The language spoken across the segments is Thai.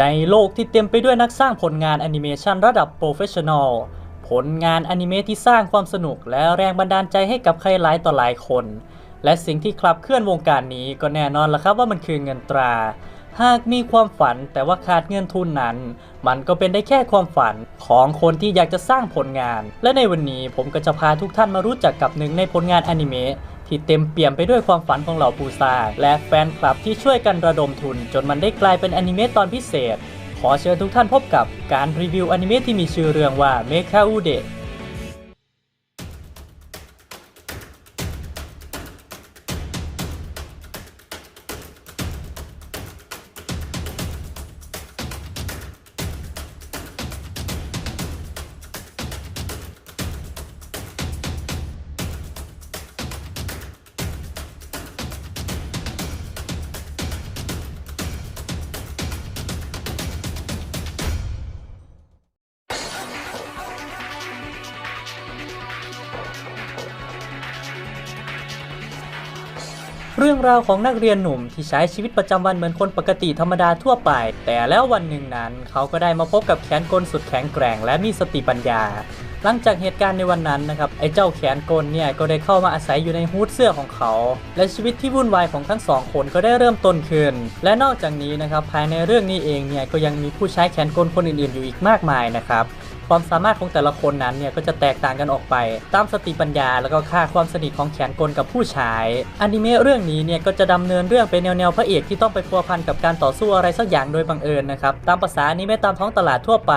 ในโลกที่เต็มไปด้วยนักสร้างผลงานแอนิเมชันระดับโปรเฟชชั่นอล ผลงานอนิเมะที่สร้างความสนุกและแรงบันดาลใจให้กับใครหลายต่อหลายคน และสิ่งที่ขับเคลื่อนวงการนี้ก็แน่นอนละครับว่ามันคือเงินตรา หากมีความฝันแต่ว่าขาดเงินทุนนั้น มันก็เป็นได้แค่ความฝันของคนที่อยากจะสร้างผลงาน และในวันนี้ผมก็จะพาทุกท่านมารู้จักกับหนึ่งในผลงานอนิเมะ ที่เต็มเปี่ยมไปด้วยความฝันของเหล่าปูซาและแฟนคลับที่ช่วยกันระดมทุน จนมันได้กลายเป็นอนิเมะตอนพิเศษ ขอเชิญทุกท่านพบกับการรีวิวอนิเมะที่มีชื่อเรื่องว่าเมคาอูเดะ เรื่องราวของนักเรียนหนุ่มที่ใช้ชีวิตประจำวันเหมือนคนปกติธรรมดาทั่วไป แต่แล้ววันหนึ่งนั้น เขาก็ได้มาพบกับแขนกลสุดแข็งแกร่ง และมีสติปัญญา หลังจากเหตุการณ์ในวันนั้นนะครับไอ้เจ้าแขนกลเนี่ยก็ได้เข้ามาอาศัยอยู่ในฮูดเสื้อของเขา และชีวิตที่วุ่นวายของทั้งสองคนก็ได้เริ่มต้นขึ้น และนอกจากนี้นะครับภายในเรื่องนี้เองเนี่ยก็ยังมีผู้ใช้แขนกลคนอื่นๆอยู่อีกมากมายนะครับ ความสามารถของแต่ละคนนั้นเนี่ยก็จะแตกต่างกันออกไป ตามสติปัญญาแล้วก็ค่าความสนิทของแขนกลกับผู้ชายอนิเมะเรื่องนี้เนี่ยก็จะดำเนินเรื่องเป็นแนวๆพระเอกที่ต้องไปพัวพันกับการต่อสู้อะไรสักอย่างโดยบังเอิญนะครับตามภาษาอนิเมะตามท้องตลาดทั่วไป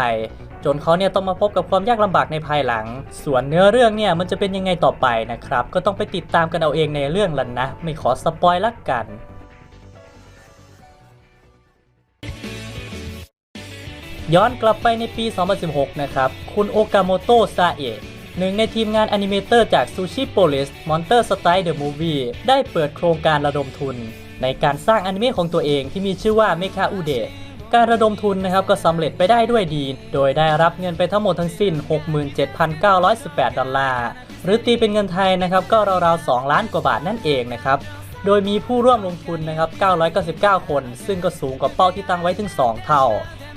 จนเขาเนี่ยต้องมาพบกับความยากลำบากในภายหลัง ส่วนเนื้อเรื่องเนี่ยมันจะเป็นยังไงต่อไปนะครับ ก็ต้องไปติดตามกันเอาเองในเรื่องลันนะ ไม่ขอสปอยละกัน ย้อนกลับไปในปี 2016 นะครับ คุณโอกาโมโตะซาเอะหนึ่งในทีมงานอนิเมเตอร์จาก Sushi Police Monster Style The Movie ได้เปิดโครงการระดมทุน ในการสร้างอนิเมะของตัวเองที่มีชื่อว่า Mecha Ude การระดมทุนนะครับก็สำเร็จไปได้ด้วยดี โดยได้รับเงินไปทั้งหมดทั้งสิ้น 67,918 ดอลลาร์ หรือตีเป็นเงินไทยนะครับก็ราวๆ 2 ล้านกว่าบาทนั่นเองนะครับ โดยมีผู้ร่วมลงทุนนะครับ 999 คน ซึ่งก็สูงกว่าเป้าที่ตั้งไว้ถึง 2 เท่า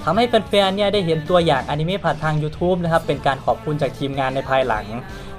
ทำให้แฟนๆเนี่ยได้เห็นตัวอย่างอนิเมะผ่านทาง YouTube นะครับเป็นการขอบคุณจากทีมงานในภายหลัง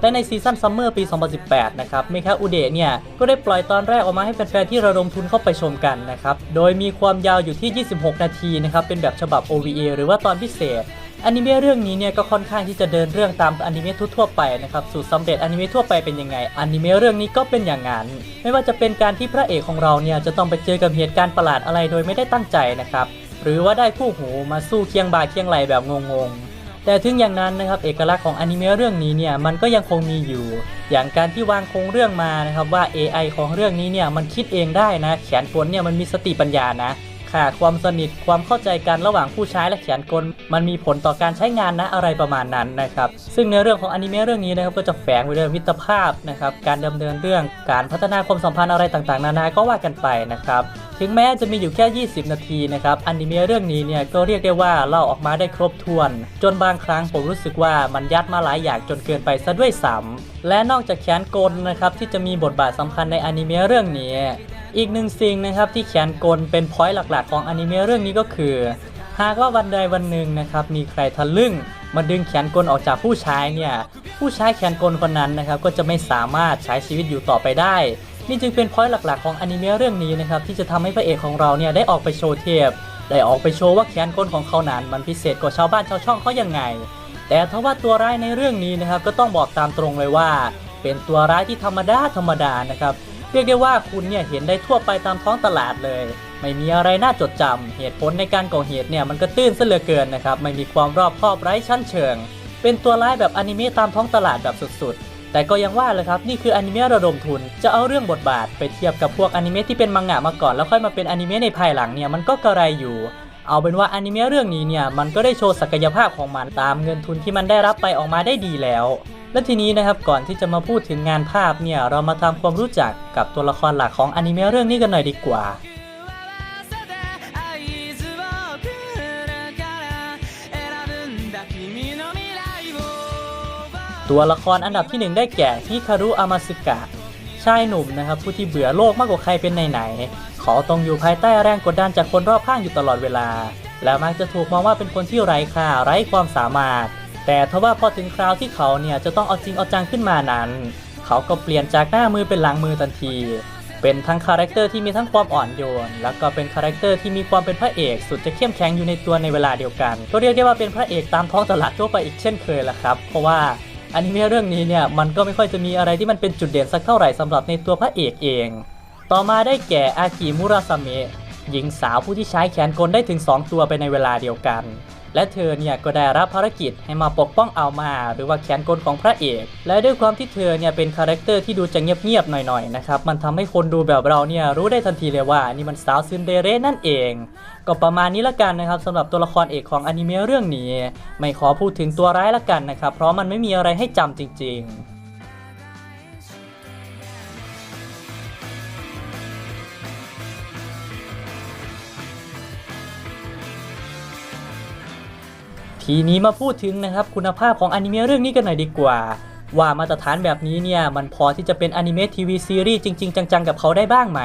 และในซีซั่นซัมเมอร์ปี 2018 นะครับเมคาอุเดะเนี่ย ก็ได้ปล่อยตอนแรกออกมาให้แฟนๆที่ระดมทุนเข้าไปชมกันนะครับ โดยมีความยาวอยู่ที่ 26 นาทีนะครับ เป็นแบบฉบับ OVA หรือว่าตอนพิเศษอนิเมะเรื่องนี้เนี่ยก็ค่อนข้างที่จะเดินเรื่องตามอนิเมะทั่วๆไปนะครับสูตรสำเร็จอนิเมะทั่วไปเป็นยังไงอนิเมะเรื่องนี้ก็เป็นอย่างนั้นไม่ว่าจะเป็นการที่พระเอกของเราเนี่ยจะต้องไปเจอกับเหตุการณ์ประหลาดอะไรโดยไม่ได้ตั้งใจนะครับ หรือว่าได้คู่หูมาสู้เคียงบ่าเคียงไหลแบบงงๆ แต่ถึงอย่างนั้นนะครับเอกลักษณ์ของอนิเมะเรื่องนี้เนี่ยมันก็ยังคงมีอยู่ อย่างการที่วางโครงเรื่องมานะครับว่า AI ของเรื่องนี้เนี่ยมันคิดเองได้นะแขนกลเนี่ยมันมีสติปัญญานะ ค่ะความสนิทความเข้าใจกันระหว่างผู้ใช้และแขนกล มันมีผลต่อการใช้งานนะอะไรประมาณนั้นนะครับ ซึ่งในเรื่องของอนิเมะเรื่องนี้นะครับก็จะแฝงไว้ด้วยมิตรภาพนะครับการดำเนินเรื่องการพัฒนาความสัมพันธ์อะไรต่างๆ นานาก็ว่ากันไปนะครับถึงแม้จะมีอยู่แค่ 20 นาทีนะครับอนิเมะเรื่องนี้เนี่ยก็เรียกได้ว่าเล่าออกมาได้ครบถ้วน จนบางครั้งผมรู้สึกว่ามันยัดมาหลายอย่างจนเกินไปซะด้วยซ้ำและนอกจากแขนกลนะครับที่จะมีบทบาทสำคัญในอนิเมะเรื่องนี้ อีกหนึ่งสิ่งนะครับที่แขนกลเป็นพอยต์หลักๆ ของอนิเมะเรื่องนี้ก็คือ หากว่าวันใดวันหนึ่งนะครับมีใครทะลึ่งมาดึงแขนกลออกจากผู้ใช้เนี่ยผู้ใช้แขนกลคนนั้นนะครับก็จะไม่สามารถใช้ชีวิตอยู่ต่อไปได้ นี่จึงเป็นพอยต์หลักๆ ของอนิเมะเรื่องนี้นะครับที่จะทำให้พระเอกของเราเนี่ยได้ออกไปโชว์เทปได้ออกไปโชว์ว่าแขนกลของเขานั้นมันพิเศษกว่าชาวบ้านชาวช่องเขายังไง แต่ถ้าว่าตัวร้ายในเรื่องนี้นะครับก็ต้องบอกตามตรงเลยว่า เป็นตัวร้ายที่ธรรมดาธรรมดานะครับ เรียกได้ว่าคุณเนี่ยเห็นได้ทั่วไปตามท้องตลาดเลย ไม่มีอะไรน่าจดจำเหตุผลในการก่อเหตุเนี่ยมันก็ตื้นเสยเหลือเกินนะครับ ไม่มีความรอบคอบไร้ชั้นเชิง เป็นตัวร้ายแบบอนิเมะตามท้องตลาดแบบสุดๆ แต่ก็ยังว่าเลยครับนี่คืออนิเมะระดมทุน จะเอาเรื่องบทบาทไปเทียบกับพวกอนิเมะที่เป็นมังงะมาก่อนแล้วค่อยมาเป็นอนิเมะในภายหลังเนี่ยมันก็กระไรอยู่เอาเป็นว่าอนิเมะเรื่องนี้เนี่ยมันก็ได้โชว์ศักยภาพของมันตามเงินทุนที่มันได้รับไปออกมาได้ดีแล้ว และทีนี้นะครับก่อนที่จะมาพูดถึงงานภาพเนี่ยเรามาทำความรู้จักกับตัวละครหลักของอนิเมะเรื่องนี้กันหน่อยดีกว่าตัวละครอันดับที่ 1 ได้แก่ฮิคารุอามาสึกะ ชายหนุ่มนะครับ ผู้ที่เบื่อโลกมากกว่าใครเป็นไหนๆขอต้องอยู่ภายใต้แรงกดดันจากคนรอบข้างอยู่ตลอดเวลา และมักจะถูกมองว่าเป็นคนที่ไร้ค่าไร้ความสามารถ แต่ทว่าพอถึงคราวที่เขาเนี่ยจะต้องเอาจริงเอาจังขึ้นมานั้น เขาก็เปลี่ยนจากหน้ามือเป็นหลังมือทันที เป็นทั้งคาแรคเตอร์ที่มีทั้งความอ่อนโยน แล้วก็เป็นคาแรคเตอร์ที่มีความเป็นพระเอกสุดจะเข้มแข็งอยู่ในตัวในเวลาเดียวกัน ก็เรียกได้ว่าเป็นพระเอกตามท้องตลาดทั่วไปอีกเช่นเคยละครับ เพราะว่าอนิเมะเรื่องนี้เนี่ยมันก็ไม่ค่อยจะมีอะไรที่มันเป็นจุดเด่นสักเท่าไหร่สำหรับในตัวพระเอกเอง ต่อมาได้แก่อากิมุราซาเมะหญิงสาวผู้ที่ใช้แขนกลได้ถึง 2 ตัวไปในเวลาเดียวกัน และเธอเนี่ยก็ได้รับภารกิจให้มาปกป้องเอามา หรือว่าแขนกลของพระเอก และด้วยความที่เธอเนี่ยเป็นคาแรคเตอร์ที่ดูจะเงียบๆหน่อยๆนะครับมันทำให้คนดูแบบเราเนี่ยรู้ได้ทันทีเลยว่านี่มันสาวซินเดเรลนั่นเอง ก็ประมาณนี้ละกันนะครับสำหรับตัวละครเอกของอนิเมะเรื่องนี้ ไม่ขอพูดถึงตัวร้ายละกันนะครับเพราะมันไม่มีอะไรให้จำจริง ๆ ทีนี้มาพูดถึงนะครับคุณภาพของอนิเมะเรื่องนี้กันหน่อยดีกว่า ว่ามาตรฐานแบบนี้เนี่ยมันพอที่จะเป็นอนิเมะทีวีซีรีส์จริง ๆ จังๆ กับเขาได้บ้างไหม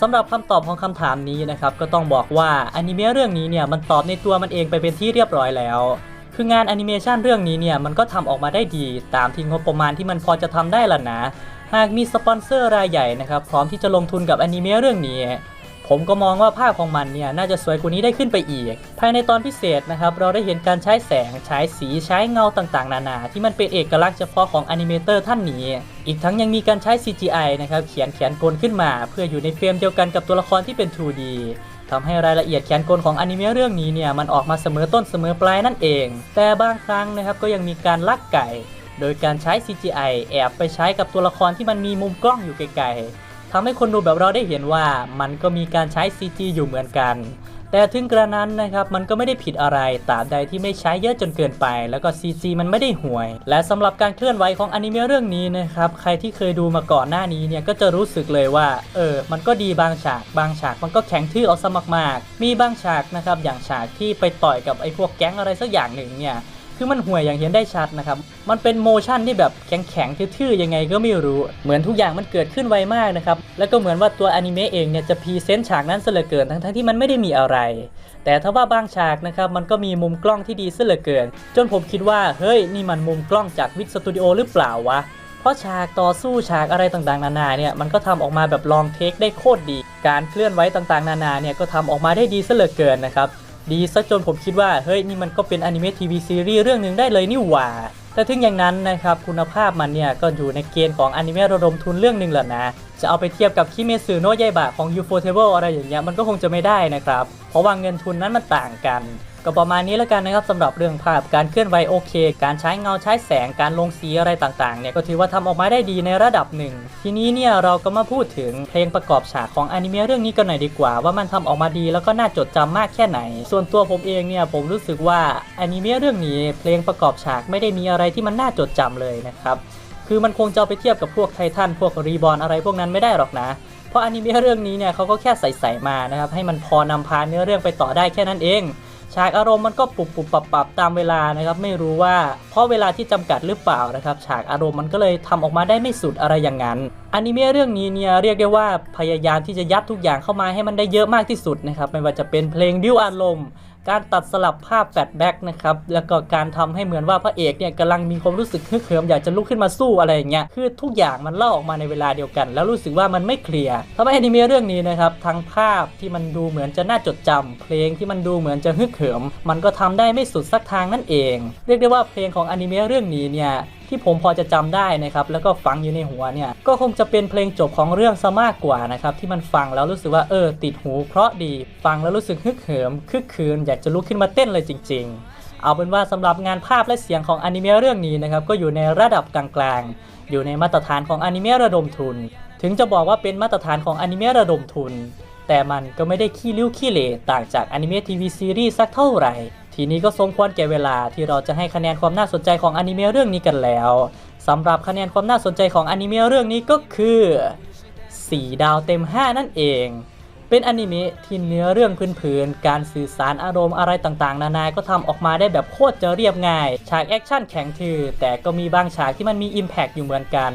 สำหรับคำตอบของคำถามนี้นะครับก็ต้องบอกว่าอนิเมะเรื่องนี้เนี่ยมันตอบในตัวมันเองไปเป็นที่เรียบร้อยแล้วคืองานแอนิเมชันเรื่องนี้เนี่ยมันก็ทำออกมาได้ดี ตามที่งบประมาณที่มันพอจะทำได้ล่ะนะ หากมีสปอนเซอร์รายใหญ่นะครับพร้อมที่จะลงทุนกับอนิเมะเรื่องนี้ ผมก็มองว่าภาพของมันเนี่ยน่าจะสวยกว่านี้ได้ขึ้นไปอีก ภายในตอนพิเศษนะครับเราได้เห็นการใช้แสงใช้สีใช้เงาต่างๆ นานา ที่มันเป็นเอกลักษณ์เฉพาะของอนิเมเตอร์ท่านนี้ อีกทั้งยังมีการใช้ CGI นะครับเขียนแขนกลขึ้นมา เพื่ออยู่ในเฟรมเดียวกันกับตัวละครที่เป็น 2D ทำให้รายละเอียดแขนกลของอนิเมะเรื่องนี้เนี่ยมันออกมาเสมอต้นเสมอปลายนั่นเอง แต่บางครั้งนะครับก็ยังมีการลักไก่ โดยการใช้ CGI แอบไปใช้กับตัวละครที่มันมีมุมกล้องอยู่ไกลๆ ทำให้คนดูแบบเราได้เห็นว่ามันก็มีการใช้ CG อยู่เหมือนกัน แต่ถึงกระนั้นนะครับมันก็ไม่ได้ผิดอะไรตราบใดที่ไม่ใช้เยอะจนเกินไป แล้วก็ CG มันไม่ได้ห่วย และสำหรับการเคลื่อนไหวของอนิเมะเรื่องนี้นะครับใครที่เคยดูมาก่อนหน้านี้เนี่ยก็จะรู้สึกเลยว่าเออมันก็ดีบางฉาก บางฉากมันก็แข็งทื่อเอาซะมากๆ มีบางฉากนะครับอย่างฉากที่ไปต่อยกับไอ้พวกแก๊งอะไรสักอย่างหนึ่งเนี่ย คือมันห่วยอย่างเห็นได้ชัดนะครับ มันเป็นโมชั่นที่แบบแข็งๆทื่อๆยังไงก็ไม่รู้ เหมือนทุกอย่างมันเกิดขึ้นไวมากนะครับ แล้วก็เหมือนว่าตัวอนิเมะเองเนี่ยจะพรีเซนต์ฉากนั้นเหลือเกิน ทั้งๆที่มันไม่ได้มีอะไร แต่ถ้าว่าบางฉากนะครับมันก็มีมุมกล้องที่ดีเหลือเกิน จนผมคิดว่าเฮ้ยนี่มันมุมกล้องจากวิกสตูดิโอหรือเปล่าวะเพราะฉากต่อสู้ฉากอะไรต่างๆ นานาเนี่ยมันก็ทำออกมาแบบลองเทคได้โคตรดี การเคลื่อนไหวต่างๆ นานาเนี่ยก็ทำออกมาได้ดีเหลือเกินนะครับ ดีซะจนผมคิดว่าเฮ้ยนี่มันก็เป็นอนิเมะทีวีซีรีส์เรื่องหนึ่งได้เลยนี่หว่า แต่ถึงอย่างนั้นนะครับคุณภาพมันเนี่ยก็อยู่ในเกณฑ์ของอนิเมะระดมทุนเรื่องหนึ่งแหละนะ จะเอาไปเทียบกับคิเมซึโนะยายบะของ Ufotable อะไรอย่างเงี้ยมันก็คงจะไม่ได้นะครับ เพราะว่าเงินทุนนั้นมันต่างกัน ก็ประมาณนี้แล้วกันนะครับสำหรับเรื่องภาพการเคลื่อนไหวโอเค การใช้เงาใช้แสงการลงสีอะไรต่างๆเนี่ยก็ถือว่าทำออกมาได้ดีในระดับหนึ่ง ทีนี้เนี่ยเราก็มาพูดถึงเพลงประกอบฉากของอนิเมะเรื่องนี้กันหน่อยดีกว่า ว่ามันทำออกมาดีแล้วก็น่าจดจำมากแค่ไหน ส่วนตัวผมเองเนี่ยผมรู้สึกว่าอนิเมะเรื่องนี้ เพลงประกอบฉากไม่ได้มีอะไรที่มันน่าจดจำเลยนะครับคือมันคงจะไปเทียบกับพวกไททันพวกรีบอ n อะไรพวกนั้นไม่ได้หรอกนะเพราะอนิเมะเรื่องนี้เนี่ยเขาก็แค่ใส่ๆมานะครับให้มันพอนำพาเนื้อเรื่องไปต่อได้แค่นั้นเอง ฉากอารมณ์มันก็ปุบปุบปรับปรับตามเวลานะครับ ไม่รู้ว่าเพราะเวลาที่จำกัดหรือเปล่านะครับ ฉากอารมณ์มันก็เลยทำออกมาได้ไม่สุดอะไรอย่างนั้นอนิเมะเรื่องนี้เนี่ยเรียกได้ว่าพยายามที่จะยัดทุกอย่างเข้ามาให้มันได้เยอะมากที่สุดนะครับไม่ว่าจะเป็นเพลงดิวอารมณ์ การตัดสลับภาพแฟลชแบ็กนะครับ แล้วก็การทำให้เหมือนว่าพระเอกเนี่ยกำลังมีความรู้สึกฮึกเหิมอยากจะลุกขึ้นมาสู้อะไรอย่างเงี้ย คือทุกอย่างมันเล่าออกมาในเวลาเดียวกัน แล้วรู้สึกว่ามันไม่เคลียร์ทำให้อนิเมะเรื่องนี้นะครับ ทั้งภาพที่มันดูเหมือนจะน่าจดจำเพลงที่มันดูเหมือนจะฮึกเหิม มันก็ทำได้ไม่สุดสักทางนั่นเอง เรียกได้ว่าเพลงของอนิเมะเรื่องนี้เนี่ย ที่ผมพอจะจำได้นะครับแล้วก็ฟังอยู่ในหัวเนี่ยก็คงจะเป็นเพลงจบของเรื่องซะมากกว่านะครับที่มันฟังแล้วรู้สึกว่าเออติดหู เพราะดีฟังแล้วรู้สึกฮึกเหิมคึกคืนอยากจะลุกขึ้นมาเต้นเลยจริง ๆ เอาเป็นว่าสำหรับงานภาพและเสียงของอนิเมะเรื่องนี้นะครับก็อยู่ในระดับกลางๆ อยู่ในมาตรฐานของอนิเมะระดมทุน ถึงจะบอกว่าเป็นมาตรฐานของอนิเมะระดมทุนแต่มันก็ไม่ได้ขี้ริ้วขี้เหร่ต่างจากอนิเมะทีวีซีรีส์สักเท่าไหร่ ทีนี้ก็สมควรแก่เวลาที่เราจะให้คะแนนความน่าสนใจของอนิเมะเรื่องนี้กันแล้วสำหรับคะแนนความน่าสนใจของอนิเมะเรื่องนี้ก็คือ 4 ดาวเต็ม 5 นั่นเอง เป็นอนิเมะที่เนื้อเรื่องพื้นๆการสื่อสารอารมณ์อะไรต่างๆ นานาก็ทำออกมาได้แบบโคตรจะเรียบง่าย ฉากแอคชั่นแข็งทื่อแต่ก็มีบางฉากที่มันมี Impact อยู่เหมือนกัน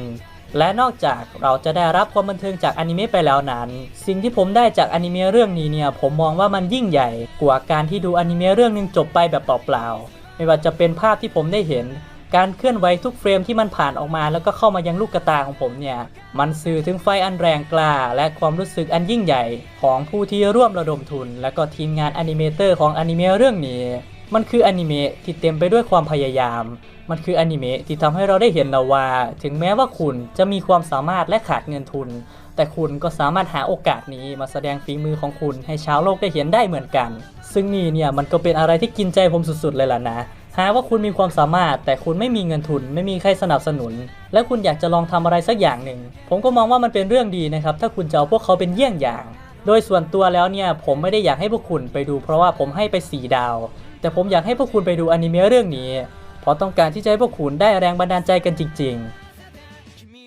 และนอกจากเราจะได้รับความบันเทิงจากอนิเมะไปแล้วนั้น สิ่งที่ผมได้จากอนิเมะเรื่องนี้เนี่ยผมมองว่ามันยิ่งใหญ่กว่าการที่ดูอนิเมะเรื่องหนึงจบไปแบบเปล่าๆไม่ว่าจะเป็นภาพที่ผมได้เห็น การเคลื่อนไหวทุกเฟรมที่มันผ่านออกมาแล้วก็เข้ามายังลูกกระตาของผมเนี่ยมันสื่อถึงไฟอันแรงกล้า และความรู้สึกอันยิ่งใหญ่ ของผู้ที่ร่วมระดมทุน และก็ทีมงานอนิเมเตอร์ของอนิเมะเรื่องนี้ มันคืออนิเมะที่เต็มไปด้วยความพยายาม มันคืออนิเมะที่ทำให้เราได้เห็นแล้วว่า ถึงแม้ว่าคุณจะมีความสามารถและขาดเงินทุน แต่คุณก็สามารถหาโอกาสนี้มาแสดงฝีมือของคุณให้ชาวโลกได้เห็นได้เหมือนกัน ซึ่งนี่เนี่ยมันก็เป็นอะไรที่กินใจผมสุดๆเลยล่ะนะหาว่าคุณมีความสามารถแต่คุณไม่มีเงินทุน ไม่มีใครสนับสนุน และคุณอยากจะลองทำอะไรสักอย่างหนึ่ง ผมก็มองว่ามันเป็นเรื่องดีนะครับ ถ้าคุณจะเอาพวกเขาเป็นเยี่ยงอย่าง โดยส่วนตัวแล้วเนี่ยผมไม่ได้อยากให้พวกคุณไปดูเพราะว่าผมให้ไปสีดาว แต่ผมอยากให้พวกคุณไปดูอนิเมะเรื่องนี้ เพราะต้องการที่จะให้พวกคุณได้แรงบันดาลใจกันจริง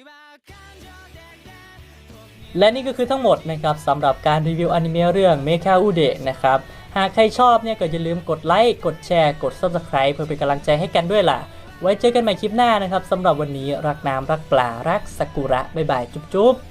ๆ และนี่ก็คือทั้งหมดนะครับสำหรับการรีวิวอนิเมะเรื่องเมคาอุเดะนะครับ หากใครชอบเนี่ยก็อย่าลืมกดไลค์ กดแชร์ กด Subscribe เพื่อเป็นกำลังใจให้กันด้วยล่ะ ไว้เจอกันใหม่คลิปหน้านะครับสำหรับวันนี้รักน้ำรักปลารักสักุระบ๊ายบายจุ๊บๆ